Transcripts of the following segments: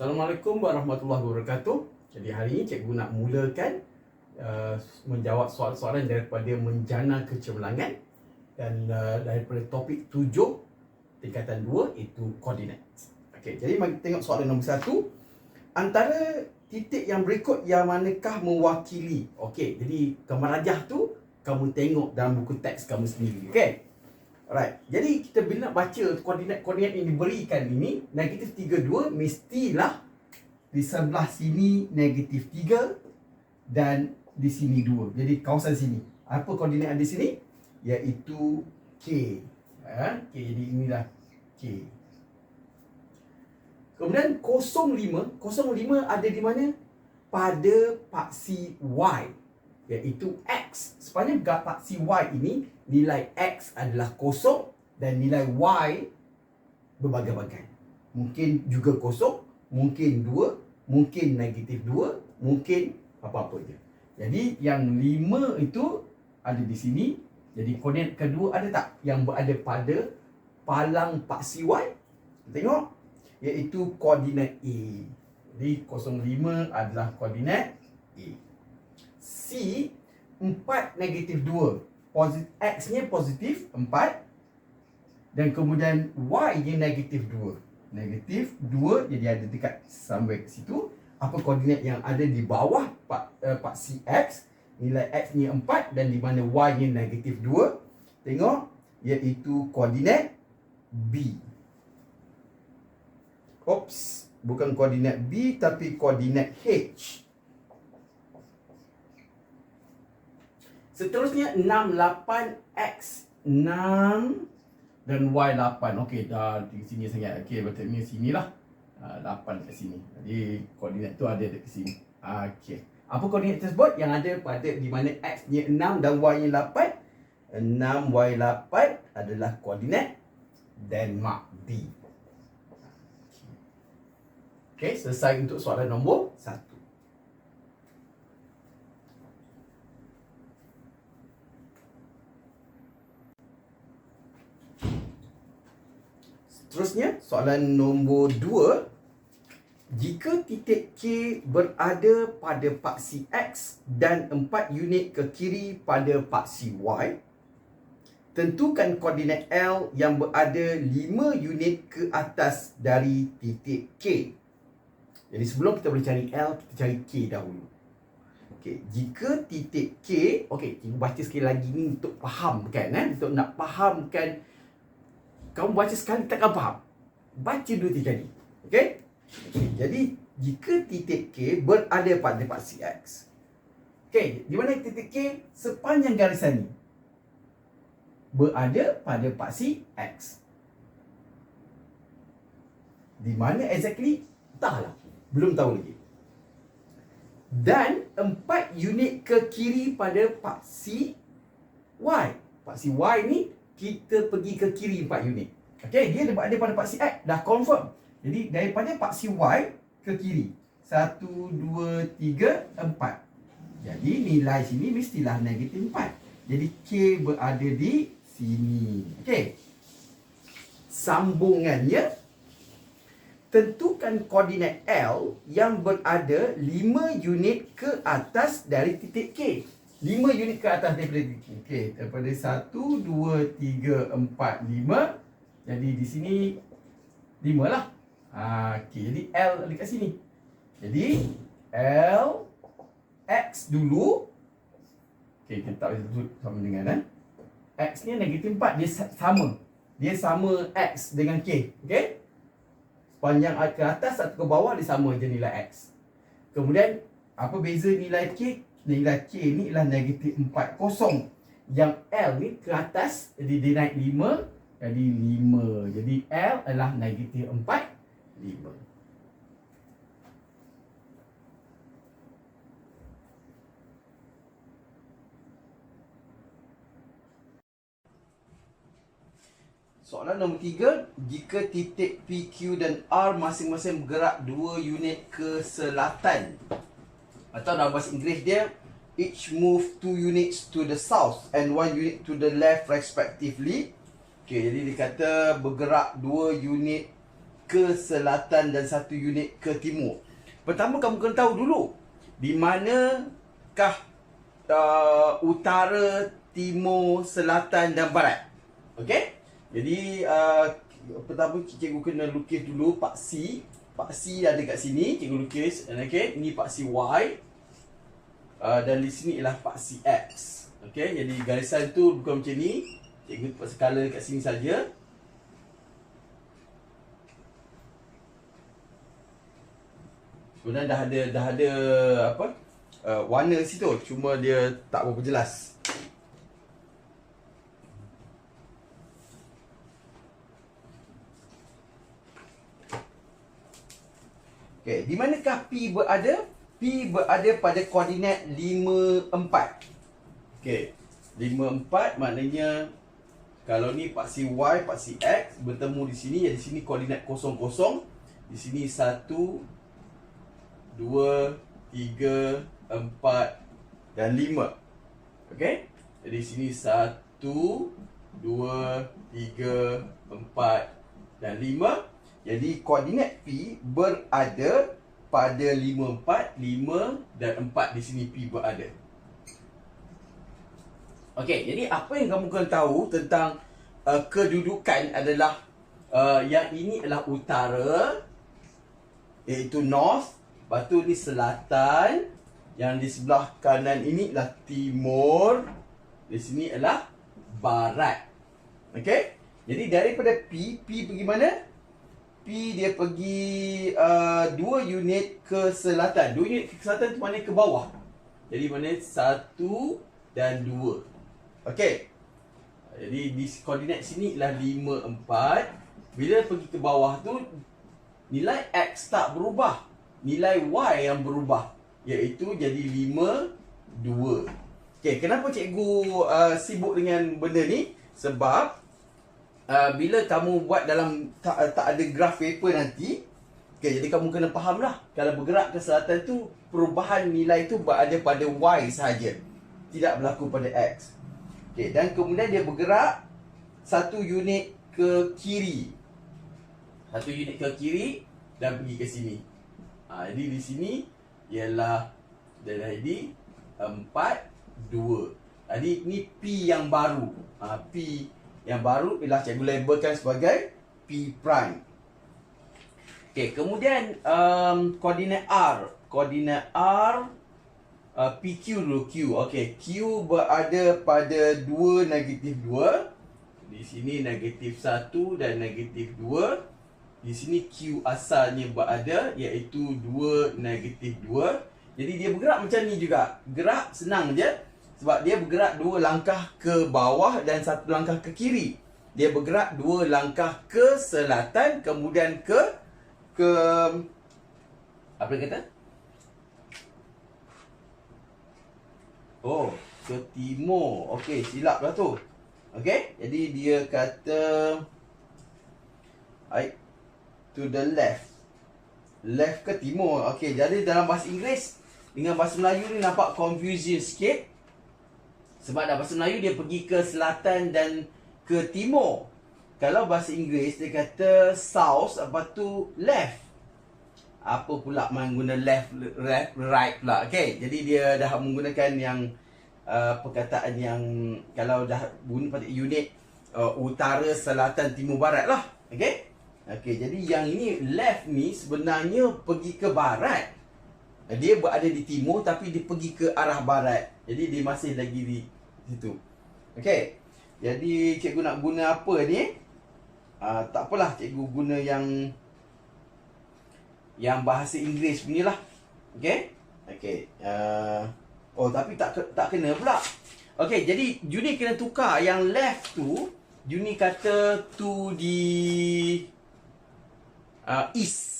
Assalamualaikum warahmatullahi wabarakatuh. Jadi hari ini cikgu nak mulakan uh, menjawab soalan-soalan daripada menjana kecemerlangan dan uh, daripada topik tujuh tingkatan dua itu koordinat. Okey, jadi mari tengok soalan nombor satu. Antara titik yang berikut yang manakah mewakili? Okey, jadi gambar rajah tu kamu tengok dalam buku teks kamu sendiri. Okey. Alright. Jadi kita bila baca koordinat-koordinat yang diberikan ini, negatif 32 mestilah di sebelah sini negatif 3 dan di sini 2. Jadi kawasan sini. Apa koordinat di sini? Iaitu K. Ha? K. Jadi inilah K. Kemudian 05. 05 ada di mana? Pada paksi Y iaitu X. Sepanjang paksi Y ini, nilai X adalah kosong dan nilai Y berbagai-bagai. Mungkin juga kosong, mungkin dua, mungkin negatif dua, mungkin apa-apa je. Jadi yang lima itu ada di sini. Jadi koordinat kedua ada tak yang berada pada palang paksi Y? Tengok. Iaitu koordinat A. Jadi 05 adalah koordinat A. C 4 negatif 2 Posit X nya positif 4 Dan kemudian Y nya negatif 2 Negatif 2 Jadi ada dekat sampai ke situ. Apa koordinat yang ada di bawah Pak, uh, Pak CX Nilai X nya 4 Dan di mana Y nya negatif 2 Tengok Iaitu koordinat B. Oops Bukan koordinat B Tapi koordinat H Seterusnya 68x 6 dan y8. Okey, dah di sini sangat. Okey, berarti sinilah. Uh, 8 kat sini. Jadi koordinat tu ada dekat sini. Okey. Apa koordinat tersebut yang ada pada di mana x nya 6 dan y nya 8? 6 y8 adalah koordinat Denmark D. Okey, selesai untuk soalan nombor 1. Seterusnya, soalan nombor 2. Jika titik K berada pada paksi X dan 4 unit ke kiri pada paksi Y, tentukan koordinat L yang berada 5 unit ke atas dari titik K. Jadi sebelum kita boleh cari L, kita cari K dahulu. Okey, jika titik K, okey, kita baca sekali lagi ni untuk fahamkan eh, untuk nak fahamkan kamu baca sekali takkan faham. Baca dua tiga kali. Okey? Okay. Jadi, jika titik K berada pada paksi X. Okey, di mana titik K sepanjang garisan ni? Berada pada paksi X. Di mana exactly? Entahlah. Belum tahu lagi. Dan empat unit ke kiri pada paksi Y. Paksi Y ni kita pergi ke kiri 4 unit. Okey, dia ada pada paksi X dah confirm. Jadi daripada paksi Y ke kiri. 1 2 3 4. Jadi nilai sini mestilah negatif 4. Jadi K berada di sini. Okey. Sambungannya tentukan koordinat L yang berada 5 unit ke atas dari titik K. 5 unit ke atas daripada Okey, daripada 1 2 3 4 5. Jadi di sini 5 lah. Ha, okey, jadi L dekat sini. Jadi L X dulu. Okey, kita tak boleh sama dengan eh. X ni negatif 4, dia sama. Dia sama X dengan K. Okey? Sepanjang ke atas atau ke bawah dia sama je nilai X. Kemudian apa beza nilai K? Nilai K ni ialah negatif 4 kosong. Yang L ni ke atas jadi dia naik 5 jadi 5 jadi L adalah negatif 4 5 Soalan nombor tiga, jika titik PQ dan R masing-masing bergerak dua unit ke selatan atau dalam bahasa Inggeris dia each move two units to the south and one unit to the left respectively. Okay, jadi dia kata bergerak dua unit ke selatan dan satu unit ke timur. Pertama kamu kena tahu dulu di manakah uh, utara, timur, selatan dan barat. Okey? Jadi uh, pertama cikgu kena lukis dulu Pak C. Pak C ada kat sini, cikgu lukis. Okey, ini Pak C Y. Uh, dan di sini ialah Pak C X. Okey, jadi garisan tu bukan macam ni. Cikgu buat skala kat sini saja. Sebenarnya dah ada dah ada apa? Uh, warna situ cuma dia tak berapa jelas. Okey, di manakah P berada? P berada pada koordinat 5 4. Okey. 5 4 maknanya kalau ni paksi Y, paksi X bertemu di sini, jadi sini koordinat 0 0. Di sini 1 dua, tiga, empat dan lima. Okey? Jadi sini satu, dua, tiga, empat dan lima. Jadi koordinat P berada pada lima empat, lima dan empat di sini P berada. Okey, jadi apa yang kamu kena tahu tentang uh, kedudukan adalah uh, yang ini adalah utara iaitu north Lepas tu ni selatan. Yang di sebelah kanan ini adalah timur. Di sini adalah barat. Okey? Jadi daripada P, P pergi mana? P dia pergi uh, dua unit ke selatan. Dua unit ke selatan tu mana ke bawah. Jadi mana satu dan dua. Okey? Jadi di koordinat sini ialah lima empat. Bila pergi ke bawah tu, nilai X tak berubah nilai Y yang berubah iaitu jadi 5 2. Okey, kenapa cikgu uh, sibuk dengan benda ni? Sebab uh, bila kamu buat dalam tak, uh, tak ada graf paper nanti, okey, jadi kamu kena fahamlah kalau bergerak ke selatan tu perubahan nilai tu berada pada Y sahaja. Tidak berlaku pada X. Okey, dan kemudian dia bergerak satu unit ke kiri. Satu unit ke kiri dan pergi ke sini. Ha, jadi di sini ialah jadi 4 2. Jadi ni P yang baru. Ha, P yang baru ialah cikgu labelkan sebagai P prime. Okey, kemudian um, koordinat R. Koordinat R uh, PQ dulu Q. Okey, Q berada pada 2 negatif 2. Di sini negatif 1 dan negatif 2. Di sini Q asalnya berada iaitu 2 negatif 2. Jadi dia bergerak macam ni juga. Gerak senang je. Sebab dia bergerak dua langkah ke bawah dan satu langkah ke kiri. Dia bergerak dua langkah ke selatan kemudian ke ke apa dia kata? Oh, ke timur. Okey, silap lah tu. Okey, jadi dia kata Baik, to the left. Left ke timur. Okey, jadi dalam bahasa Inggeris dengan bahasa Melayu ni nampak confusion sikit. Sebab dalam bahasa Melayu dia pergi ke selatan dan ke timur. Kalau bahasa Inggeris dia kata south apa tu left. Apa pula guna left, left, right pula. Okey, jadi dia dah menggunakan yang uh, perkataan yang kalau dah guna pada unit uh, utara, selatan, timur, barat lah. Okey. Okey, jadi yang ini left ni sebenarnya pergi ke barat. Dia berada di timur tapi dia pergi ke arah barat. Jadi dia masih lagi di situ. Okey. Jadi cikgu nak guna apa ni? Uh, tak apalah cikgu guna yang yang bahasa Inggeris punya lah. Okey. Okey. Uh, oh tapi tak tak kena pula. Okey, jadi Juni kena tukar yang left tu Juni kata to di uh, east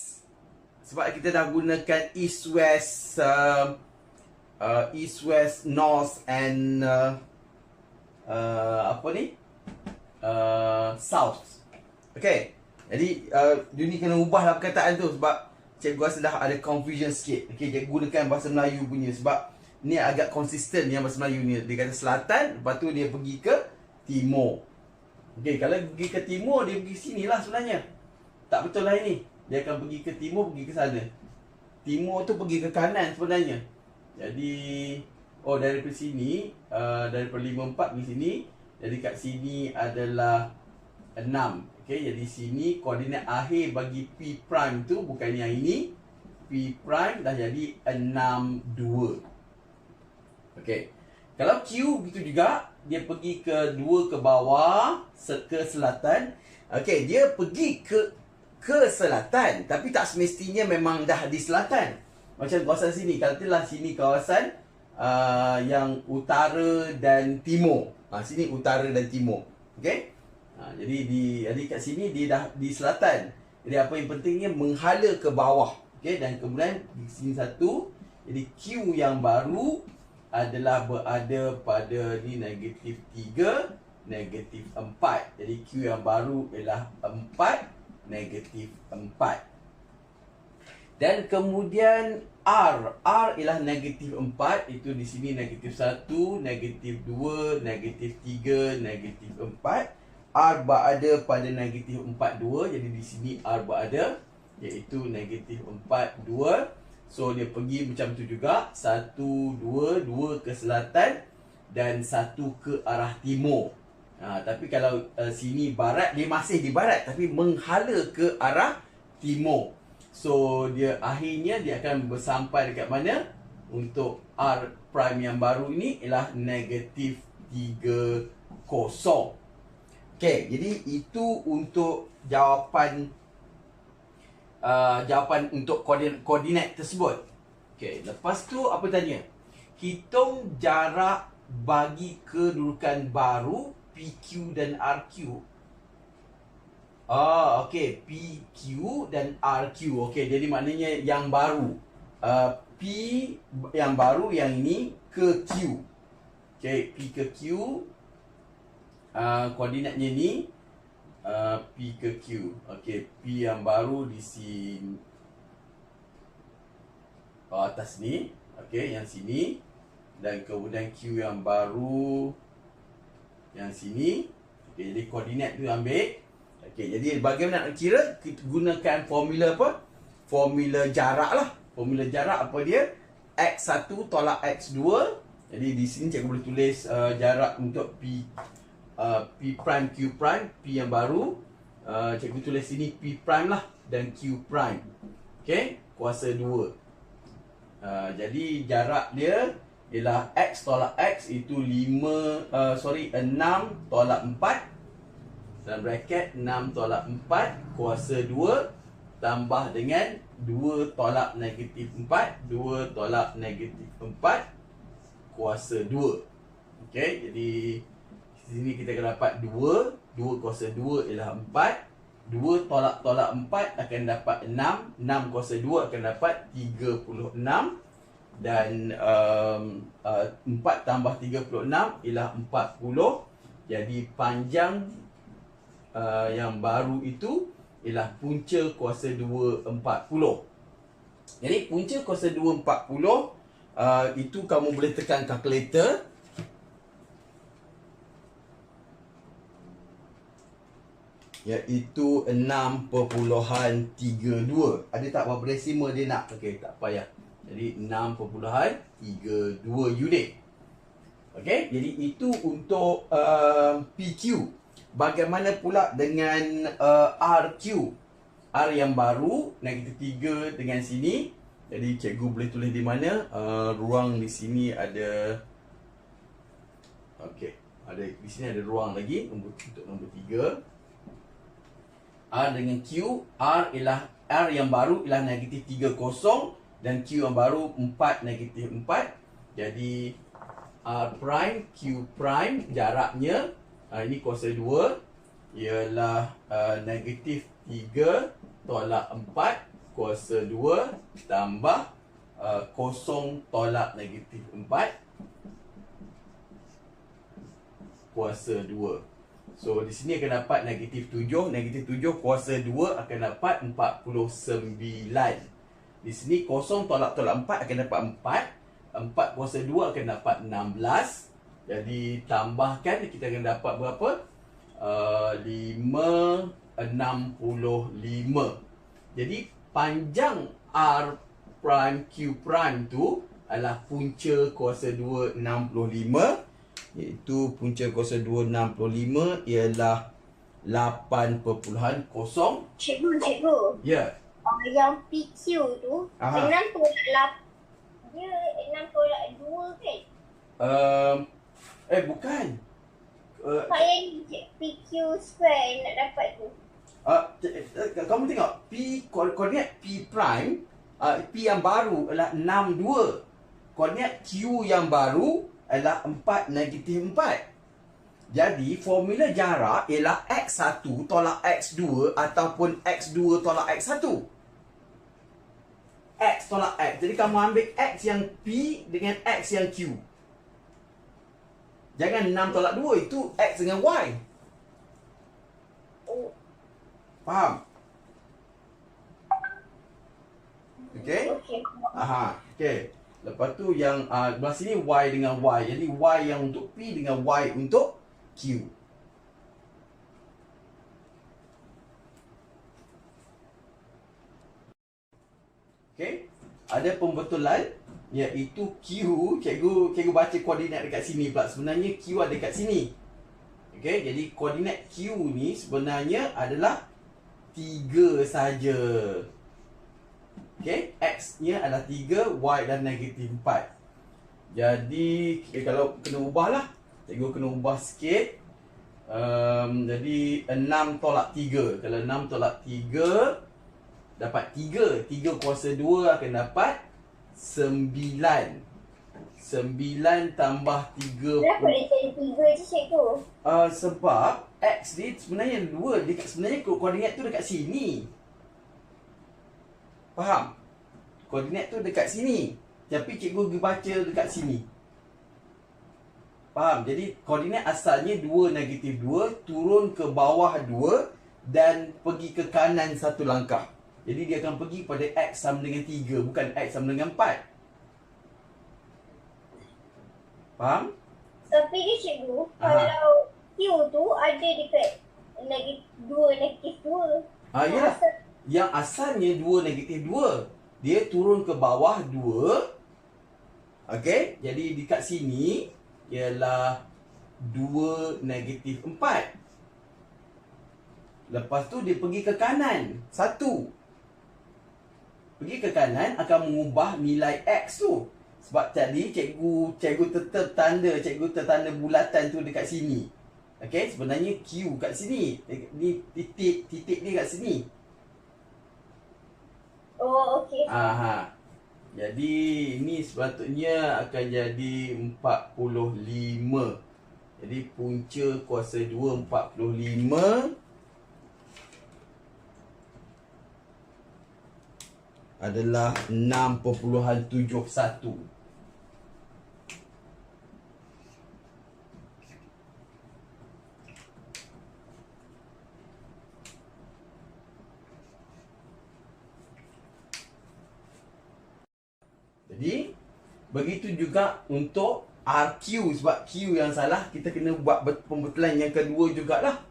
sebab kita dah gunakan east west uh, uh, east west north and uh, uh, apa ni? Uh, south. Okay. Jadi uh, Juni kena ubahlah perkataan tu sebab cikgu rasa dah ada confusion sikit. Okay cikgu gunakan bahasa Melayu punya sebab ni agak konsisten yang bahasa Melayu ni. Dia kata selatan lepas tu dia pergi ke timur. Okay, kalau pergi ke timur dia pergi sini lah sebenarnya. Tak betul lah ini. Dia akan pergi ke timur, pergi ke sana. Timur tu pergi ke kanan sebenarnya. Jadi, oh dari sini, uh, daripada 5, 4 pergi sini. Jadi kat sini adalah 6. Okay, jadi sini koordinat akhir bagi P prime tu bukan yang ini. P prime dah jadi 6, 2. Okay. Kalau Q begitu juga, dia pergi ke 2 ke bawah, ke selatan. Okay, dia pergi ke ke selatan. Tapi tak semestinya memang dah di selatan. Macam kawasan sini. Katalah sini kawasan uh, yang utara dan timur. Ha, sini utara dan timur. Okay. Ha, jadi di jadi kat sini dia dah di selatan. Jadi apa yang pentingnya menghala ke bawah. Okay. Dan kemudian di sini satu. Jadi Q yang baru adalah berada pada ni negatif 3 negatif 4 jadi Q yang baru ialah 4 negatif 4 dan kemudian R. R ialah negatif 4 itu di sini negatif 1 negatif 2 negatif 3 negatif 4 R berada pada negatif 4 2 jadi di sini R berada iaitu negatif 4 2 So dia pergi macam tu juga. Satu, dua, dua ke selatan Dan satu ke arah timur ha, Tapi kalau uh, sini barat Dia masih di barat Tapi menghala ke arah timur So dia akhirnya dia akan bersampai dekat mana Untuk R prime yang baru ini Ialah negatif 3 kosong Okay, jadi itu untuk jawapan uh, jawapan untuk koordinat, koordinat tersebut. Okey, lepas tu apa tanya? Hitung jarak bagi kedudukan baru PQ dan RQ. Ah, okey, PQ dan RQ. Okey, jadi maknanya yang baru. Uh, P yang baru yang ini ke Q. Okey, P ke Q. Uh, koordinatnya ni uh, P ke Q. Okey, P yang baru di sini. Oh, atas ni. Okey, yang sini. Dan kemudian Q yang baru yang sini. Okey, jadi koordinat tu ambil. Okey, jadi bagaimana nak kira? Kita gunakan formula apa? Formula jarak lah. Formula jarak apa dia? X1 tolak X2. Jadi di sini cikgu boleh tulis uh, jarak untuk P Uh, P prime Q prime P yang baru uh, Cikgu tulis sini P prime lah Dan Q prime Okay Kuasa 2 uh, Jadi jarak dia Ialah X tolak X Itu 5 uh, Sorry 6 tolak 4 Dalam bracket 6 tolak 4 Kuasa 2 Tambah dengan 2 tolak negatif 4 2 tolak negatif 4 Kuasa 2 Okay Jadi sini kita akan dapat 2 2 kuasa 2 ialah 4 2 tolak-tolak 4 akan dapat 6 6 kuasa 2 akan dapat 36 Dan um, uh, 4 tambah 36 ialah 40 Jadi panjang uh, yang baru itu ialah punca kuasa 2 40 Jadi punca kuasa 2 40 uh, Itu kamu boleh tekan kalkulator iaitu 6.32. Ada tak berapa desimal dia nak? Okey, tak payah. Jadi 6.32 unit. Okey, jadi itu untuk uh, PQ. Bagaimana pula dengan uh, RQ? R yang baru, negatif 3 dengan sini. Jadi cikgu boleh tulis di mana? Uh, ruang di sini ada Okey, ada di sini ada ruang lagi untuk nombor 3. R dengan Q R ialah R yang baru ialah negatif 3 kosong Dan Q yang baru 4 negatif 4 Jadi R prime Q prime jaraknya uh, Ini kuasa 2 Ialah uh, negatif 3 tolak 4 Kuasa 2 tambah uh, kosong tolak negatif 4 Kuasa 2 So di sini akan dapat negatif 7 Negatif 7 kuasa 2 akan dapat 49 Di sini kosong tolak-tolak 4 akan dapat 4 4 kuasa 2 akan dapat 16 Jadi tambahkan kita akan dapat berapa? Uh, 5 65. Jadi panjang R prime Q prime tu adalah punca kuasa 2 65 iaitu punca kuasa 2 65 ialah 8.0 Cikgu, cikgu. ya Uh, yang PQ tu, Aha. 6 tolak 8. Dia 6 tolak 2 kan? um, eh bukan uh, Pak yang PQ square nak dapat tu. uh, kamu tengok P ko- koordinat P prime uh, P yang baru adalah 62 koordinat Q yang baru adalah 4 negatif 4 jadi formula jarak ialah X1 tolak X2 ataupun X2 tolak X1 X tolak X jadi kamu ambil X yang P dengan X yang Q Jangan 6 tolak 2 itu X dengan Y Oh, Faham? Okay? okey. Aha, okay. Lepas tu yang uh, belah sini Y dengan Y. Jadi Y yang untuk P dengan Y untuk Q. Okay. Ada pembetulan iaitu Q, cikgu cikgu baca koordinat dekat sini pula. Sebenarnya Q ada dekat sini. Okay, jadi koordinat Q ni sebenarnya adalah 3 saja. Okay, X-nya adalah 3, Y dan negatif 4. Jadi, eh, kalau kena ubah lah. Cikgu kena ubah sikit. Um, jadi, 6 tolak 3. Kalau 6 tolak 3, dapat 3. 3 kuasa 2 akan dapat 9. 9 tambah 3 Kenapa dia jadi 3 je cikgu? Uh, sebab X ni sebenarnya dua dekat sebenarnya ko- koordinat tu dekat sini. Faham? Koordinat tu dekat sini. Tapi cikgu pergi baca dekat sini. Faham? Jadi koordinat asalnya 2 negatif 2 turun ke bawah 2 dan pergi ke kanan satu langkah. Jadi dia akan pergi pada X sama dengan 3 bukan X sama dengan 4. Faham? Tapi dia cikgu, Aha. kalau Q tu ada dekat negatif 2, negatif 2. Ah, ya. Yang asalnya 2 negatif 2 Dia turun ke bawah 2 Okey Jadi dekat sini Ialah 2 negatif 4 Lepas tu dia pergi ke kanan 1 Pergi ke kanan akan mengubah nilai X tu Sebab tadi cikgu Cikgu tetap tanda Cikgu tertanda bulatan tu dekat sini Okey sebenarnya Q kat sini Ni titik Titik dia kat sini Oh, okey. Aha. Jadi ini sepatutnya akan jadi 45. Jadi punca kuasa 2 45 adalah 6.71. Jadi begitu juga untuk RQ sebab Q yang salah kita kena buat bet- pembetulan yang kedua jugalah.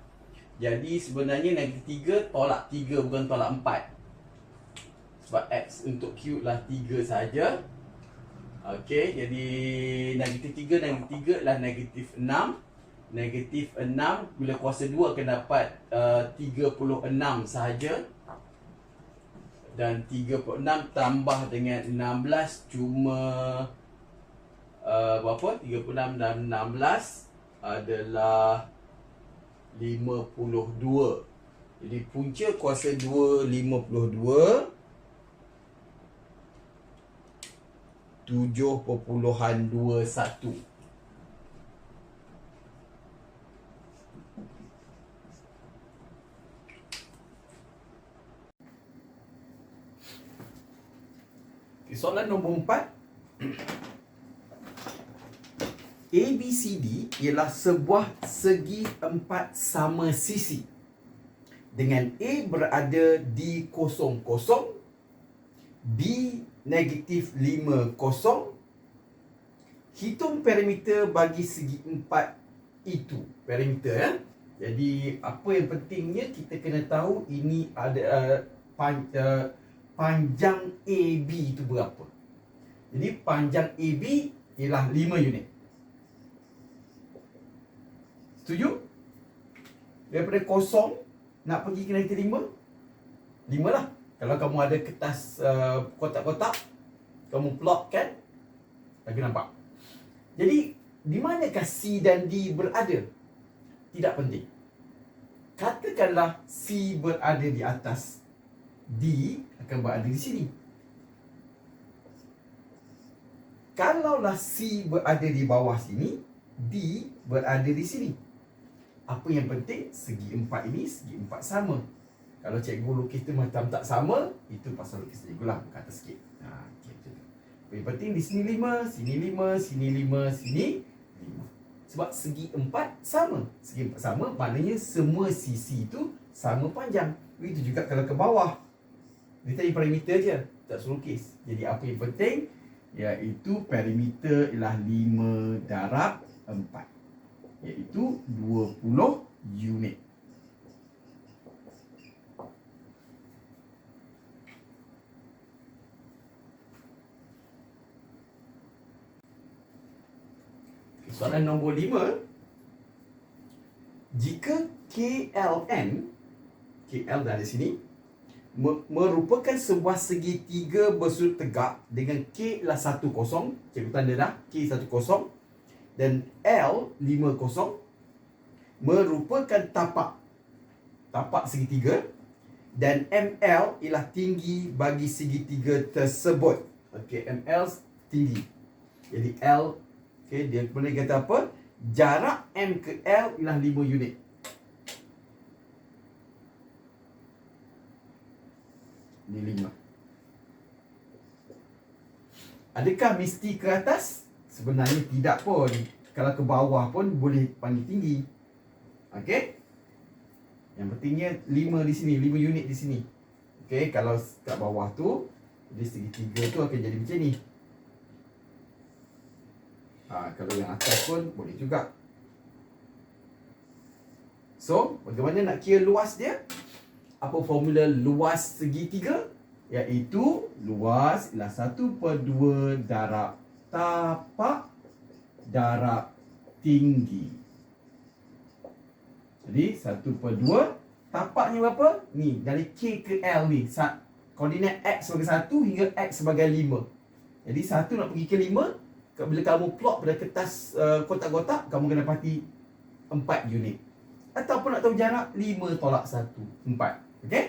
Jadi sebenarnya negatif 3 tolak 3 bukan tolak 4. Sebab X untuk Q lah 3 saja. Okey, jadi negatif 3 negatif 3 adalah negatif 6. Negatif 6 bila kuasa 2 akan dapat uh, 36 sahaja dan 36 tambah dengan 16 cuma uh, berapa? 36 dan 16 adalah 52. Jadi punca kuasa 2 52 7.21 Okay, soalan nombor empat. ABCD ialah sebuah segi empat sama sisi. Dengan A berada di kosong kosong B negatif 5 kosong Hitung parameter bagi segi empat itu Parameter ya Jadi apa yang pentingnya kita kena tahu ini ada uh, pan, uh, panjang AB itu berapa. Jadi panjang AB ialah 5 unit. Setuju? Daripada kosong nak pergi ke negatif 5 5 lah Kalau kamu ada kertas uh, kotak-kotak Kamu plot kan Lagi nampak. Jadi di manakah C dan D berada? Tidak penting. Katakanlah C berada di atas D akan berada di sini. Kalaulah C berada di bawah sini D berada di sini. Apa yang penting? Segi empat ini segi empat sama kalau cikgu lukis tu macam tak sama itu pasal lukis cikgu lah kata sikit. Ha, okay, tu. yang penting di sini lima sini lima sini lima sini lima. Sebab segi empat sama. Segi empat sama maknanya semua sisi itu sama panjang. Itu juga kalau ke bawah. Dia tadi perimeter je tak suruh lukis. Jadi apa yang penting? Iaitu perimeter ialah 5 darab 4 iaitu 20 unit. Soalan nombor 5 Jika KLN KL dah ada sini me- merupakan sebuah segitiga bersudut tegak dengan K ialah 10 cikgu tanda dah K 10 dan L 50 merupakan tapak tapak segitiga dan ML ialah tinggi bagi segitiga tersebut. Okey, ML tinggi. Jadi L okey dia boleh kata apa? Jarak M ke L ialah 5 unit. Ini 5. Adakah mesti ke atas? Sebenarnya tidak pun. Kalau ke bawah pun boleh panggil tinggi. Okey? Yang pentingnya 5 di sini, 5 unit di sini. Okey, kalau kat bawah tu jadi segitiga tu akan jadi macam ni. Ha, kalau yang atas pun boleh juga. So, bagaimana nak kira luas dia? Apa formula luas segitiga? Iaitu luas ialah 1 per 2 darab tapak darab tinggi. Jadi 1 per 2 tapaknya berapa? Ni dari K ke L ni. Koordinat X sebagai 1 hingga X sebagai 5. Jadi 1 nak pergi ke 5, bila kamu plot pada kertas uh, kotak-kotak, kamu kena dapati 4 unit. Ataupun nak tahu jarak 5 tolak 1, 4. Okey?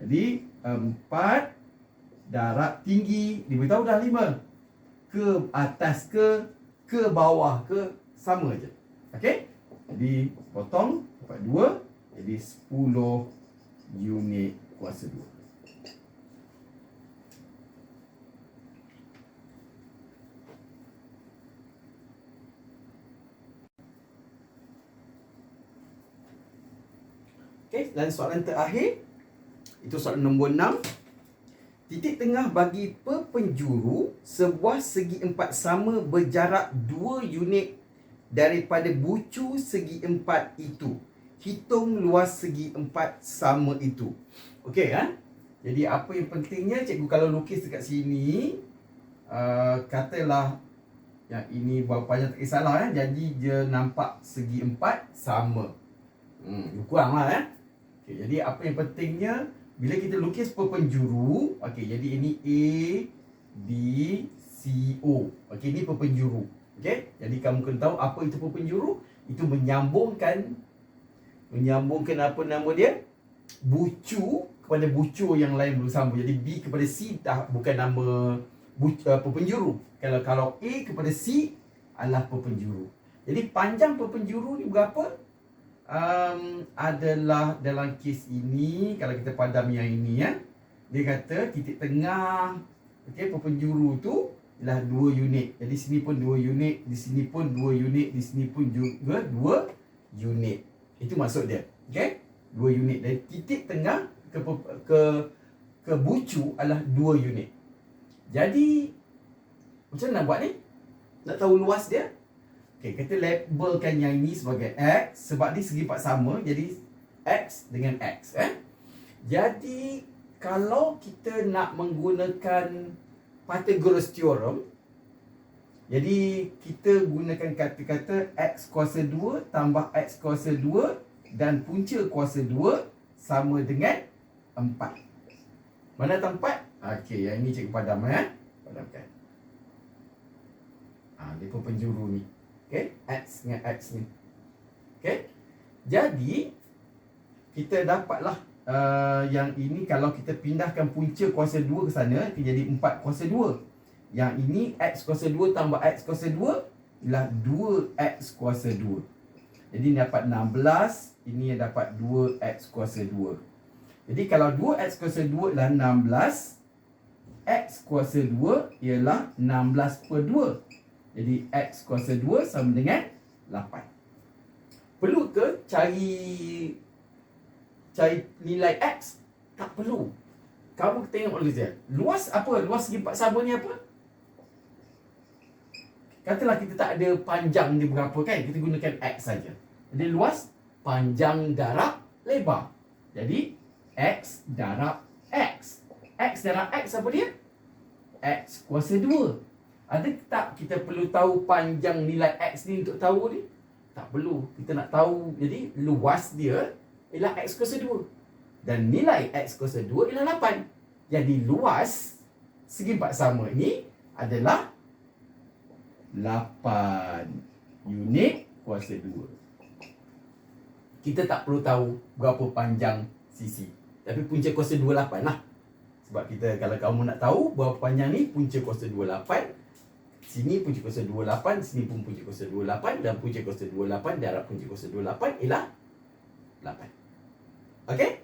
Jadi 4 darab tinggi diberitahu dah 5 ke atas ke ke bawah ke sama je. Okey? Jadi potong dapat 2 jadi 10 unit kuasa 2. Okey, dan soalan terakhir itu soalan nombor 6. Titik tengah bagi perpenjuru sebuah segi empat sama berjarak 2 unit daripada bucu segi empat itu. Hitung luas segi empat sama itu. Okey kan? Jadi apa yang pentingnya cikgu kalau lukis dekat sini uh, katalah yang ini berapa panjang tak kisahlah kan. Jadi dia nampak segi empat sama. Hmm, kuranglah kan. Okay, jadi apa yang pentingnya bila kita lukis perpenjuru, okey jadi ini A B C O. Okey ini perpenjuru. Okey, jadi kamu kena tahu apa itu perpenjuru? Itu menyambungkan menyambungkan apa nama dia? Bucu kepada bucu yang lain bersambung. Jadi B kepada C dah bukan nama bucu, uh, perpenjuru. Kalau kalau A kepada C adalah perpenjuru. Jadi panjang perpenjuru ni berapa? Um, adalah dalam kes ini kalau kita padam yang ini ya dia kata titik tengah okey perpenjuru tu ialah 2 unit. Jadi sini pun 2 unit di sini pun 2 unit di sini pun juga 2 unit. Itu maksud dia okey? 2 unit. Dan titik tengah ke ke ke bucu adalah 2 unit. Jadi macam mana nak buat ni? Nak tahu luas dia Okey, kita labelkan yang ini sebagai X sebab dia segi empat sama jadi X dengan X eh. Jadi kalau kita nak menggunakan Pythagoras theorem jadi kita gunakan kata-kata X kuasa 2 tambah X kuasa 2 dan punca kuasa 2 sama dengan 4. Mana tempat? Okey, yang ini cikgu padam eh. Padamkan. Ha, dia pun penjuru ni. Okey, X dengan X ni. Okey. Jadi kita dapatlah uh, yang ini kalau kita pindahkan punca kuasa 2 ke sana dia jadi 4 kuasa 2. Yang ini X kuasa 2 tambah X kuasa 2 ialah 2X kuasa 2. Jadi ni dapat 16, ini yang dapat 2X kuasa 2. Jadi kalau 2X kuasa 2 ialah 16, X kuasa 2 ialah 16 per 2. Jadi X kuasa 2 sama dengan 8. Perlu ke cari cari nilai X? Tak perlu. Kamu tengok dulu je. Luas apa? Luas segi empat sama ni apa? Katalah kita tak ada panjang dia berapa kan? Kita gunakan X saja. Jadi luas, panjang darab, lebar. Jadi X darab X. X darab X apa dia? X kuasa 2. Ada tak kita perlu tahu panjang nilai X ni untuk tahu ni? Tak perlu. Kita nak tahu. Jadi luas dia ialah X kuasa 2. Dan nilai X kuasa 2 ialah 8. Jadi luas segi empat sama ini adalah 8 unit kuasa 2. Kita tak perlu tahu berapa panjang sisi. Tapi punca kuasa 28 lah. Sebab kita kalau kamu nak tahu berapa panjang ni punca kuasa 28. Sini punca kuasa 28, sini pun punca kuasa 28 dan punca kuasa 28 darab punca kuasa 28 ialah 8. Okey?